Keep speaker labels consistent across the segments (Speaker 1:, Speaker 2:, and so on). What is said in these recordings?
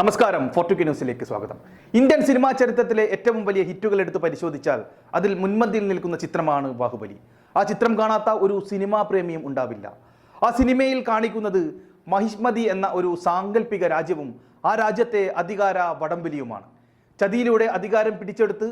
Speaker 1: നമസ്കാരം ഫോർട്ടുക്കി ന്യൂസിലേക്ക് സ്വാഗതം. ഇന്ത്യൻ സിനിമാ ചരിത്രത്തിലെ ഏറ്റവും വലിയ ഹിറ്റുകൾ എടുത്ത് പരിശോധിച്ചാൽ അതിൽ മുൻപന്തിയിൽ നിൽക്കുന്ന ചിത്രമാണ് ബാഹുബലി. ആ ചിത്രം കാണാത്ത ഒരു സിനിമാ പ്രേമിയും ഉണ്ടാവില്ല. ആ സിനിമയിൽ കാണിക്കുന്നത് മഹിഷ്മതി എന്ന ഒരു സാങ്കല്പിക രാജ്യവും ആ രാജ്യത്തെ അധികാര വടംവലിയുമാണ്. ചതിയിലൂടെ അധികാരം പിടിച്ചെടുത്ത്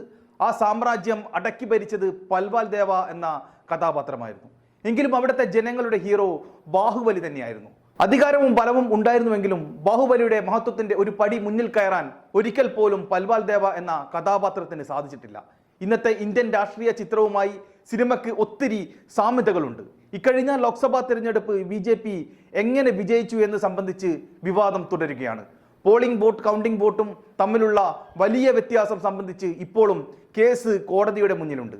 Speaker 1: ആ സാമ്രാജ്യം അടക്കി ഭരിച്ചത് പൽവാൽ ദേവ എന്ന കഥാപാത്രമായിരുന്നു. എങ്കിലും അവിടുത്തെ ജനങ്ങളുടെ ഹീറോ ബാഹുബലി തന്നെയായിരുന്നു. അധികാരവും ബലവും ഉണ്ടായിരുന്നുവെങ്കിലും ബാഹുബലിയുടെ മഹത്വത്തിന്റെ ഒരു പടി മുന്നിൽ കയറാൻ ഒരിക്കൽ പോലും പൽവാൽ ദേവ എന്ന കഥാപാത്രത്തിന് സാധിച്ചിട്ടില്ല. ഇന്നത്തെ ഇന്ത്യൻ രാഷ്ട്രീയ ചിത്രവുമായി സിനിമയ്ക്ക് ഒത്തിരി സാമ്യതകളുണ്ട്. ഇക്കഴിഞ്ഞ ലോക്സഭാ തിരഞ്ഞെടുപ്പ് ബി ജെ പി എങ്ങനെ വിജയിച്ചു എന്ന് സംബന്ധിച്ച് വിവാദം തുടരുകയാണ്. പോളിംഗ് ബോട്ട് കൗണ്ടിംഗ് ബോട്ടും തമ്മിലുള്ള വലിയ വ്യത്യാസം സംബന്ധിച്ച് ഇപ്പോഴും കേസ് കോടതിയുടെ മുന്നിലുണ്ട്.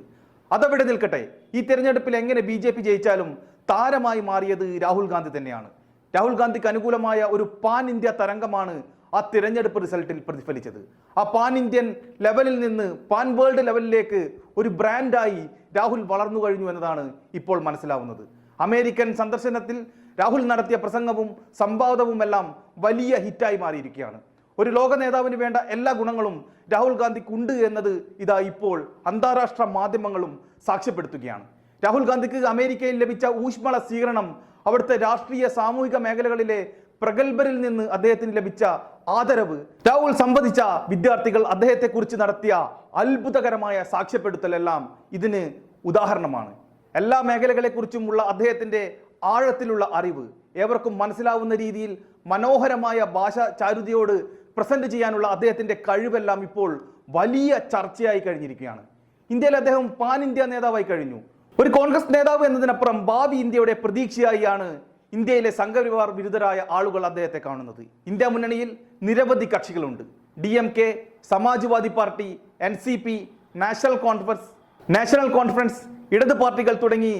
Speaker 1: അതവിടെ നിൽക്കട്ടെ. ഈ തിരഞ്ഞെടുപ്പിൽ എങ്ങനെ ബി ജയിച്ചാലും താരമായി മാറിയത് രാഹുൽ ഗാന്ധി തന്നെയാണ്. രാഹുൽ ഗാന്ധിക്ക് അനുകൂലമായ ഒരു പാൻ ഇന്ത്യ തരംഗമാണ് ആ തിരഞ്ഞെടുപ്പ് റിസൾട്ടിൽ പ്രതിഫലിച്ചത്. ആ പാൻ ഇന്ത്യൻ ലെവലിൽ നിന്ന് പാൻ വേൾഡ് ലെവലിലേക്ക് ഒരു ബ്രാൻഡായി രാഹുൽ വളർന്നു കഴിഞ്ഞു എന്നതാണ് ഇപ്പോൾ മനസ്സിലാവുന്നത്. അമേരിക്കൻ സന്ദർശനത്തിൽ രാഹുൽ നടത്തിയ പ്രസംഗവും സംവാദവുമെല്ലാം വലിയ ഹിറ്റായി മാറിയിരിക്കുകയാണ്. ഒരു ലോക നേതാവിന് വേണ്ട എല്ലാ ഗുണങ്ങളും രാഹുൽ ഗാന്ധിക്ക് ഉണ്ട് എന്നത് ഇതാ ഇപ്പോൾ അന്താരാഷ്ട്ര മാധ്യമങ്ങളും സാക്ഷ്യപ്പെടുത്തുകയാണ്. രാഹുൽ ഗാന്ധിക്ക് അമേരിക്കയിൽ ലഭിച്ച ഊഷ്മള സ്വീകരണം അവിടുത്തെ രാഷ്ട്രീയ സാമൂഹിക മേഖലകളിലെ പ്രഗത്ഭരിൽ നിന്ന് അദ്ദേഹത്തിന് ലഭിച്ച ആദരവ്. രാഹുൽ സംബന്ധിച്ച വിദ്യാർത്ഥികൾ അദ്ദേഹത്തെക്കുറിച്ച് നടത്തിയ അത്ഭുതകരമായ സാക്ഷ്യപ്പെടുത്തലെല്ലാം ഇതിന് ഉദാഹരണമാണ്. എല്ലാ മേഖലകളെക്കുറിച്ചുമുള്ള അദ്ദേഹത്തിന്റെ ആഴത്തിലുള്ള അറിവ് ഏവർക്കും മനസ്സിലാവുന്ന രീതിയിൽ മനോഹരമായ ഭാഷ ചാരുതയോട് പ്രസന്റ് ചെയ്യാനുള്ള അദ്ദേഹത്തിന്റെ കഴിവെല്ലാം ഇപ്പോൾ വലിയ ചർച്ചയായി കഴിഞ്ഞിരിക്കുകയാണ്. ഇന്ത്യയിൽ അദ്ദേഹം പാൻ ഇന്ത്യ നേതാവായി കഴിഞ്ഞു. ഒരു കോൺഗ്രസ് നേതാവ് എന്നതിനപ്പുറം ഭാവി ഇന്ത്യയുടെ പ്രതീക്ഷയായാണ് ഇന്ത്യയിലെ സംഘപരിവാർ വിരുദ്ധരായ ആളുകൾ അദ്ദേഹത്തെ കാണുന്നത്. ഇന്ത്യ മുന്നണിയിൽ നിരവധി കക്ഷികളുണ്ട്. D M K Samajwadi party N C P national conference national conference ഇടത് പാർട്ടികൾ തുടങ്ങി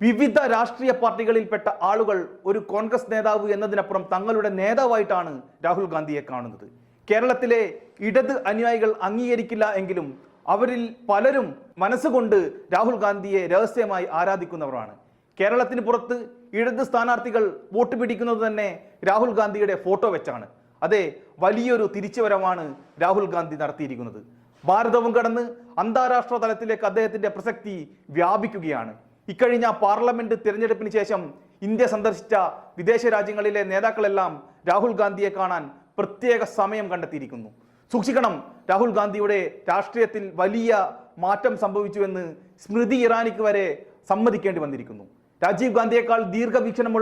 Speaker 1: വിവിധ രാഷ്ട്രീയ പാർട്ടികളിൽപ്പെട്ട ആളുകൾ ഒരു കോൺഗ്രസ് നേതാവ് എന്നതിനപ്പുറം തങ്ങളുടെ നേതാവായിട്ടാണ് രാഹുൽ ഗാന്ധിയെ കാണുന്നത്. കേരളത്തിലെ ഇടത് അനുയായികൾ അംഗീകരിക്കില്ല എങ്കിലും അവരിൽ പലരും മനസ്സുകൊണ്ട് രാഹുൽ ഗാന്ധിയെ രഹസ്യമായി ആരാധിക്കുന്നവരാണ്. കേരളത്തിന് പുറത്ത് ഇടത് സ്ഥാനാർത്ഥികൾ വോട്ട് പിടിക്കുന്നത് തന്നെ രാഹുൽ ഗാന്ധിയുടെ ഫോട്ടോ വെച്ചാണ്. അതെ വലിയൊരു തിരിച്ചുവരവാണ് രാഹുൽ ഗാന്ധി നടത്തിയിരിക്കുന്നത്. ഭാരതവും കടന്ന് അന്താരാഷ്ട്ര തലത്തിലേക്ക് അദ്ദേഹത്തിന്റെ പ്രസക്തി വ്യാപിക്കുകയാണ്. ഇക്കഴിഞ്ഞ പാർലമെന്റ് തിരഞ്ഞെടുപ്പിന് ശേഷം ഇന്ത്യ സന്ദർശിച്ച വിദേശ രാജ്യങ്ങളിലെ നേതാക്കളെല്ലാം രാഹുൽ ഗാന്ധിയെ കാണാൻ പ്രത്യേക സമയം കണ്ടെത്തിയിരിക്കുന്നു. സൂക്ഷിക്കണം. രാഹുൽ ഗാന്ധിയുടെ രാഷ്ട്രീയത്തിൽ വലിയ മാറ്റം സംഭവിച്ചുവെന്ന് സ്മൃതി ഇറാനിക്ക് വരെ സമ്മതിക്കേണ്ടി വന്നിരിക്കുന്നു. രാജീവ് ഗാന്ധിയേക്കാൾ ദീർഘവീക്ഷണമുള്ള